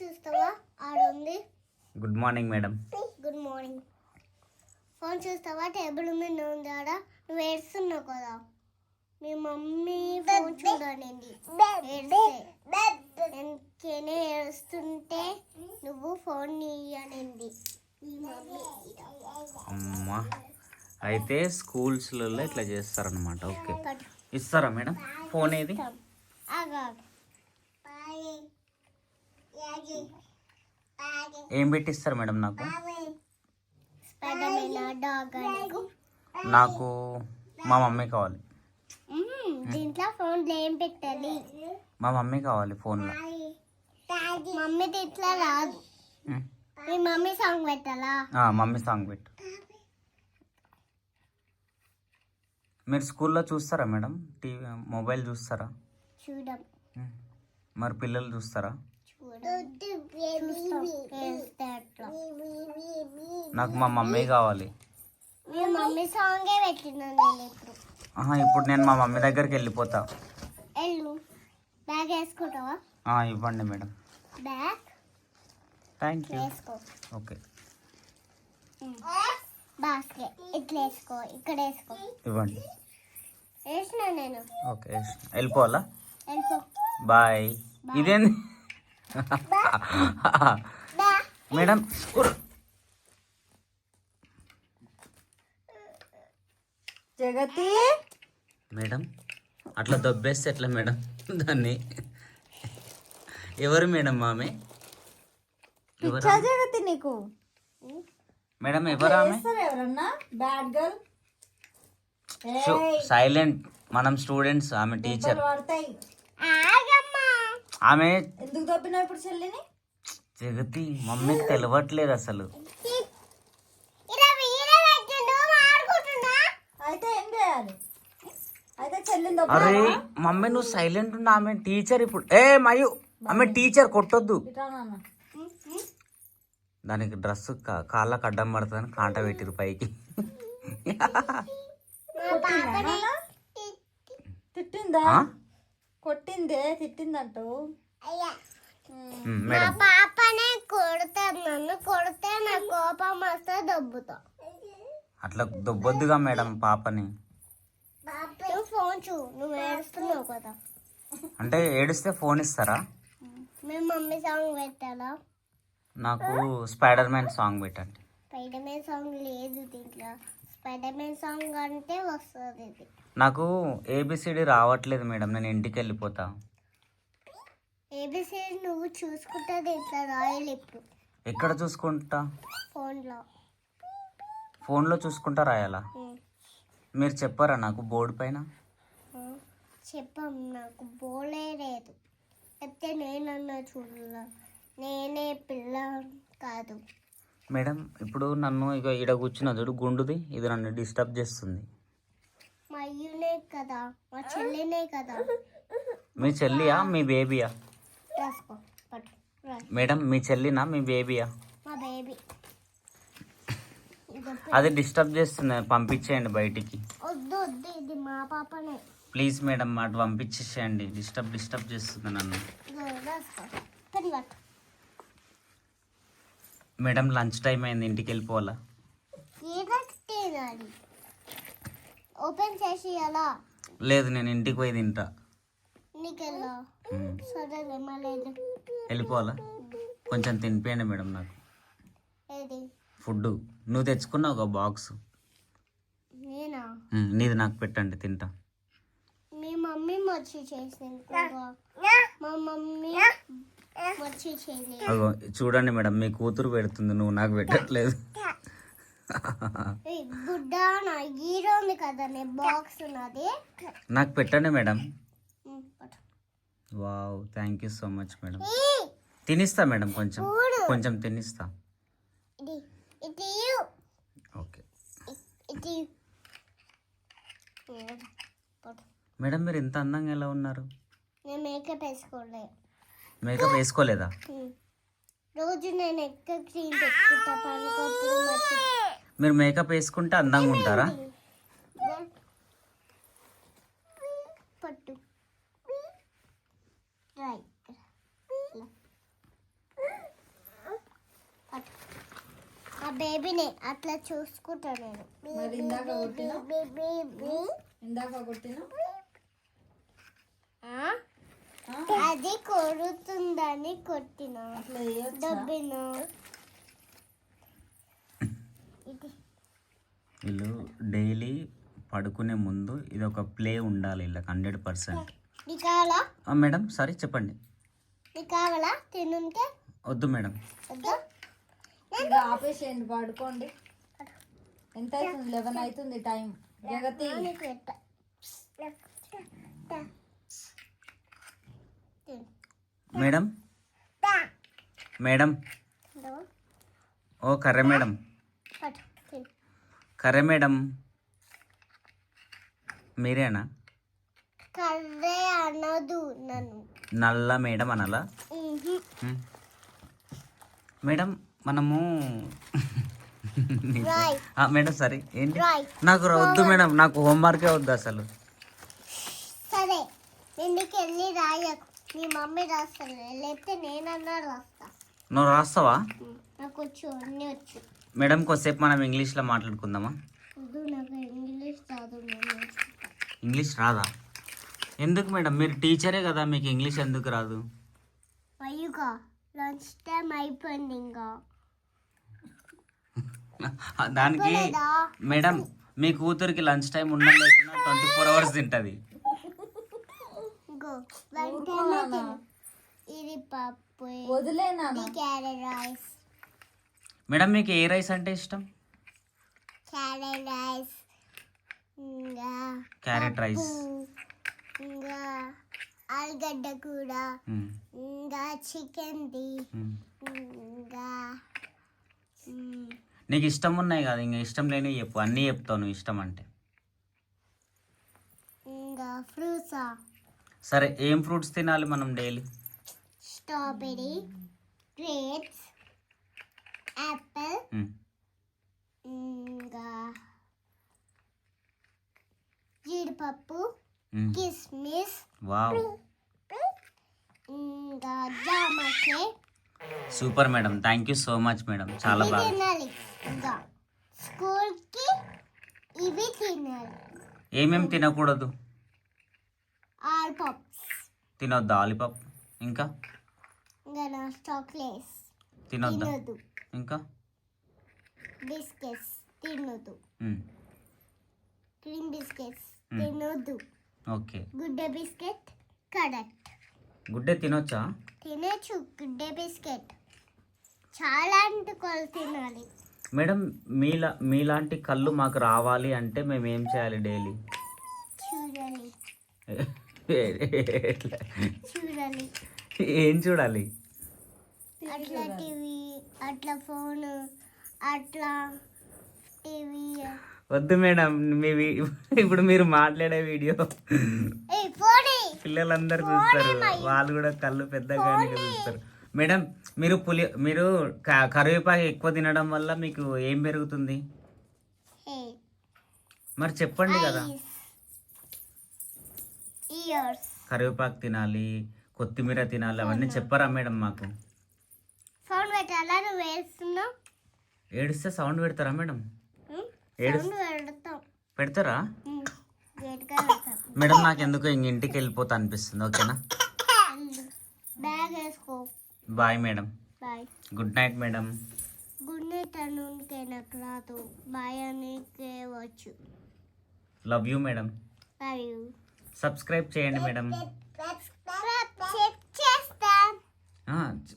చూస్తావా? ఆడుంది good morning madam good morning phone చూస్తావా? టేబుల్ మీద ఉంది ఆడ? నువ్వు ఏడుస్తున్నావు కదా? మీ మమ్మీ ఫోన్ చూడనండి ఎందుకనే ఏడుస్తుంటే నువ్వు ఫోన్ ఇయ్యనండి అమ్మా. అయితే స్కూల్స్లలో ఇట్లా చేస్తారనమాట ఓకే. ఇస్తారా మేడం ఫోన్ ఏది? ఏం పెట్టి ఇస్తారు మేడం నాకు? నీకు? మా మమ్మీ కావాలి. దీంట్లో ఫోన్ ఏం పెట్టాలి? మా మమ్మీ కావాలి ఫోన్లో. మమ్మీ ఇట్లా రాదు. మీ మమ్మీ సాంగ్ పెట్టాలా? ఆ, మమ్మీ సాంగ్ పెట్టు. మీరు స్కూల్లో చూస్తారా మేడం? టీవీ మొబైల్ చూస్తారా? చూడం. మరి పిల్లలు చూస్తారా? నాకు మా మమ్మీ కావాలి. మమ్మీ సాంగే పెట్టినా నేను ఇప్పుడు. ఆహా, ఇప్పుడు నేను మా మమ్మీ దగ్గరికి వెళ్ళిపోతా. వెళ్ళు. బ్యాగ్ వేసుకుంటావా? ఆ, ఇవ్వండి మేడం. బ్యాగ్? థ్యాంక్ యూ వేసుకో. ఓకే బాస్కెట్ ఇట్లా వేసుకో ఇక్కడ వేసుకో. ఇవ్వండి. వేసిన నేను. ఓకే వెళ్ళిపోవాలా? వెళ్ళిపో. బాయ్ ఇదేంది? మేడం. జగతి? మేడం అట్లా దొబ్బేస్తే ఎట్లా మేడం? దాన్ని. ఎవరు మేడం మామే జగతి నీకు? మేడం ఎవరు ఆమె? బ్యాడ్ గర్ల్ సైలెంట్ మనం స్టూడెంట్స్ ఆమె టీచర్ ఆమె ఎందుకు దొబ్బినావు ఇప్పుడు చెల్లిని? జగతి మమ్మీకి తెలియట్లేదు అసలు. అయితే ఏం చేయాలి? అయితే చెల్లిని అరే దొబ్బినావా మమ్మీ నువ్వు సైలెంట్ ఉన్నా ఆమె టీచర్ ఇప్పుడు. ఏ మయు ఆమె టీచర్ కొట్టొద్దు. నాన్న. దానికి డ్రెస్ కాళ్ళకు అడ్డం పడుతుందని కాంట పెట్టిరు పైకి? తిట్టిందా? ఆ? కొట్టిందే తిట్టిందంటూ? అయ్యా. ఉమ్, మా పాపనే కొడతారు నన్ను కొడితే నా కోపం వస్తే దొబ్బుతా. అట్లా దొబ్బొద్దుగా మేడం పాపని. నువ్వు ఫోన్ చూ నువ్వు ఏడుస్తున్నావు కదా. అంటే ఏడిస్తే ఫోన్ ఇస్తారా? మేము మమ్మీ సాంగ్ పెట్టాలా? నాకు స్పైడర్ మ్యాన్ సాంగ్ పెట్టండి. స్పైడర్ మ్యాన్ సాంగ్ లేదు దీంట్లో. స్పైడర్ మ్యాన్ సాంగ్ అంటే వస్తుంది ఇది. నాకు ఏబిసిడి రావట్లేదు మేడం నేను ఇంటికి వెళ్ళిపోతా. ఏబిసి నువ్వు చూసుకుంటుంది ఇట్లా రాయాలి ఇప్పుడు? ఎక్కడ చూసుకుంటా? ఫోన్లో. ఫోన్లో చూసుకుంటా రాయాలా. మీరు చెప్పారా నాకు బోర్డు పైన? చెప్పం నాకు బోలే లేదు. అయితే నేనన్నా చూడాల. నేనే పిల్ల కాదు. మేడం ఇప్పుడు నన్ను ఇక ఈడ కూర్చున్న చూడు గుండుది ఇది నన్ను డిస్టర్బ్ చేస్తుంది. మా అయ్యునే కదా మా చెల్లినే కదా. మీ చెల్లియా మీ బేబీయా రాసుకో పట్టు రా మేడం మీ చెల్లినా మీ బేబీయా మా బేబీ ఇది అది డిస్టర్బ్ చేస్తుంది పంపించేయండి బయటికి. వద్దు వద్దు ఇది మా పాపనే. ప్లీజ్ మేడం అటు పంపించేసేయండి. డిస్టర్బ్ డిస్టర్బ్ చేస్తుంది నన్ను. ఇదిగో రాసుకో. పని పట్టు. మేడం లంచ్ టైం అయింది ఇంటికి వెళ్ళిపోవాలా ఓపెన్ చేసి అలా లేదు నేను ఇంటికి పోయి తింటా. వెళ్ళిపోవాలా? కొంచెం తినిపోయండి మేడం నాకు. ఫుడ్ నువ్వు తెచ్చుకున్నావు ఒక బాక్స్? నేనా? నీది నాకు పెట్టండి తింటా. మీ మమ్మీ మర్చి చేసింది. మా మమ్మీ అగో చూడండి మేడం మీ కూతురు పెడుతుంది నువ్వు నాకు పెట్టట్లేదు. ఏయ్, గుడ్డ నా హీరో ఉంది కదా నీ బాక్స్ ఉన్నది నాకు పెట్టండి madam. Wow thank you so much madam. తినిస్తా madam కొంచెం. కొంచెం తినిస్తా. ఓకే. మేడం మీరు ఇంత అందంగా ఎలా ఉన్నారు? నేను మేకప్ వేసుకోలే. మేకప్ వేసుకోలేదా? రోజు నేను ఎక్కువ క్రీమ్ పెట్టుకుంటా పనుకోప్పుడు మీరు మేకప్ వేసుకుంటే అందంగా ఉంటారా? పట్టు. ఆ బేబీని అట్లా చూసుకుంటా నేను. మరి ఇందాక ఇందాక కొట్టినా? అది కొడుతుందని కొట్టిన. దబ్బిన. ఇది. వీళ్ళు డైలీ పడుకునే ముందు ఇది ఒక ప్లే ఉండాలి వీళ్ళకి హండ్రెడ్ పర్సెంట్. మేడం సారీ చెప్పండి. కావాలా? తినుంటే? వద్దు మేడం. ఆపేసేయండి పడుకోండి. ఎంత అవుతుంది? లెవెన్ అవుతుంది టైం. జగతి నీకు పెట్ట మేడం? మేడం? ఓ కర్రే మేడం. కర్రే మేడం. మీరేనా? కర్రే అనదు నన్ను. నల్ల మేడం అనాలా. మేడం మనము మేడం సరే ఏంటి? నాకు వద్దు మేడం. నాకు హోంవర్కే వద్దు అసలు. సరే వెళ్ళి రాయకు? మీ మమ్మీ రాస్తాను లేకపోతే నేనన్నా రాస్తా. నువ్వు రాస్తావా? నాకు వచ్చు అన్నీ వచ్చు. మేడం కొద్దిసేపు మనం ఇంగ్లీష్లో మాట్లాడుకుందామా? వద్దు నాకు ఇంగ్లీష్ రాదు నేను. ఇంగ్లీష్ రాదా? ఎందుకు మేడం? మీరు టీచరే కదా మీకు ఇంగ్లీష్ ఎందుకు రాదు? అయ్యుగా లంచ్ టైం అయిపోయింది ఇంకా. దానికి మేడం మీ కూతురికి లంచ్ టైం ఉన్న లేకున్నా ట్వంటీ ఫోర్ అవర్స్ తింటుంది. వెంటనే ఇది పప్పు క్యారెట్ రైస్. మేడం మీకు ఏ రైస్ అంటే ఇష్టం? క్యారెట్ రైస్ ఇంకా క్యారెట్ రైస్. ఇంకా ఆలుగడ్డ కూర మ్మ్. ఇంకా చికెన్ది మ్మ్. ఇంకా నీకు ఇష్టం ఉన్నాయి కదా ఇంకా ఇష్టం లేని చెప్పు. అన్నీ చెప్తావు నువ్వు ఇష్టం అంటే. ఇంకా ఫ్రూట్సా? సరే ఏం ఫ్రూట్స్ తినాలి మనం డైలీ? స్ట్రాబెరీ గ్రేప్స్ యాపిల్ ఇంకా జీడిపప్పు కిస్మిస్ వావ్. ఇంకా జామకాయ super madam thank you so much madam చాలా ఇవి బాగా. తినాలి. ఇంకా స్కూల్కి ఇవి తినాలి. ఏమేమి తినకూడదు? All pups. తినొద్దా ఆలిపాప్? ఇంకా? ఇంకా నా చాక్లెట్స్ తినొద్దా? తినొద్దు. ఇంకా? బిస్కెట్స్ తినొద్దు. మ్మ్. Cream biscuits Hmm. తినొద్దు. Okay. Good Day biscuit correct Good Day తినొచ్చా? తినచ్చు గుడ్డ బిస్కెట్. చాలా తినాలి. మేడం మీలా మీలాంటి కళ్ళు మాకు రావాలి అంటే మేము ఏం చేయాలి డైలీ? చూడాలి. ఏం చూడాలి? అట్లా టీవీ అట్లా ఫోన్ అట్లా టీవీ. వద్దు మేడం మీ ఇప్పుడు మీరు మాట్లాడే వీడియో. పిల్లలందరూ చూస్తారు. వాళ్ళు కూడా కళ్ళు పెద్దగా చూస్తారు. మేడం మీరు పులి మీరు కరివేపాకు ఎక్కువ తినడం వల్ల మీకు ఏం పెరుగుతుంది? మరి చెప్పండి కదా. కరివేపాకు తినాలి కొత్తిమీర తినాలి అవన్నీ చెప్పరా మేడం మాకు. ఫోన్ పెట్టాలా నువ్వు ఏడిస్తే సౌండ్ పెడతారా మేడం? సౌండ్ పెడతారా? మేడం నాకు ఎందుకు ఇంటికి వెళ్ళిపోతా అనిపిస్తుంది ఓకేనా? Bye madam. Bye. Good night madam. Good night అనుకే నాకు రాదు. బాయ్ అనికే వచ్చు. Love you madam. Love you subscribe చేయండి మేడం.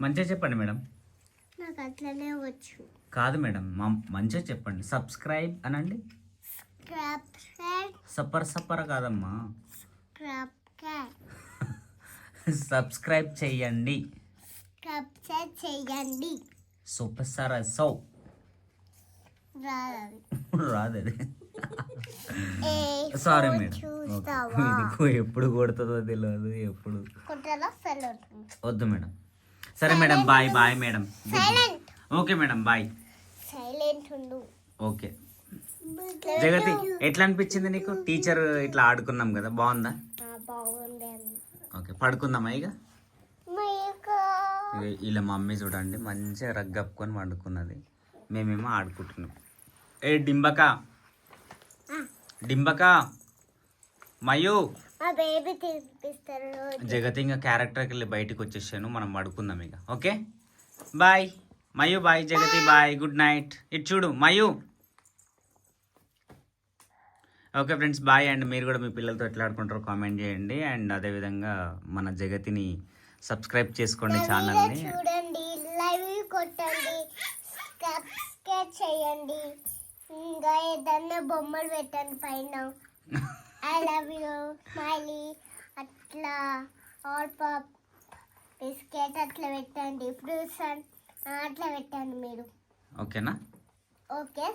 మంచిగా చెప్పండి మేడం. నాకు అట్లనే వచ్చు. కాదు మేడం మంచిగా చెప్పండి. సబ్స్క్రైబ్ అనండి. సప్పర్ సప్పర్ కాదమ్మా. సబ్స్క్రైబ్. చేయండి. చేయండి. Super sir so. రాదు రాదు సారీ మేడం ఇది ఎప్పుడు కొడుతుందో తెలియదు ఎప్పుడు. వద్దు మేడం. సరే madam bye bye madam. Okay madam bye. Okay. Jagathi ఎట్లా అనిపించింది నీకు? టీచర్ ఇట్లా ఆడుకున్నాం కదా బాగుందా? ఓకే పడుకుందామా ఇక? ఇలా మమ్మీ చూడండి మంచిగా రగ్గప్పుకొని వండుకున్నది మేమేమో ఆడుకుంటున్నాం. ఏ డింబక. డింబక మయు. జగతి ఇంకా క్యారెక్టర్కి వెళ్ళి బయటికి వచ్చేసాను మనం పడుకుందాం ఇక. Okay? Bye Mayu bye Jagathi bye good night ఇటు చూడు Mayu. Okay friends bye and మీరు కూడా మీ పిల్లలతో ఎట్లా ఆడుకుంటారో కామెంట్ చేయండి. అండ్ అదేవిధంగా మన జగతిని సబ్స్క్రైబ్ చేసుకోండి ఛానల్ని. చూడండి. లైవ్ కొట్టండి. సబ్స్క్రైబ్ చేయండి. ఇంకా ఏదన్నా బొమ్మలు పెట్టండి పైన. ఐ లవ్ యూ స్మైలీ అట్లా ఆల్ పాప్ బిస్కెట్ అట్లా పెట్టండి. ఫ్రూట్స్ అట్లా పెట్టండి మీరు. ఓకేనా? ఓకే?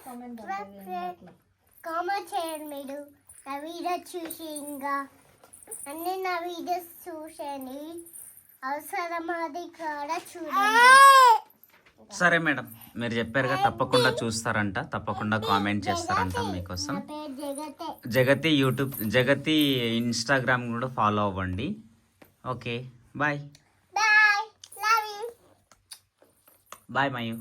కామెంట్ చేయండి మీరు. నా వీడియో చూసి ఇంకా. అన్ని నా వీడియోస్ చూసేయండి. అవసరం అది కూడా చూడండి. సరే మేడం మీరు చెప్పారుగా తప్పకుండా చూస్తారంట తప్పకుండా కామెంట్ చేస్తారంట మీకోసం. జగతే యూట్యూబ్ జగతి ఇన్స్టాగ్రామ్ కూడా ఫాలో అవ్వండి. Okay bye. బాయ్ మయూ.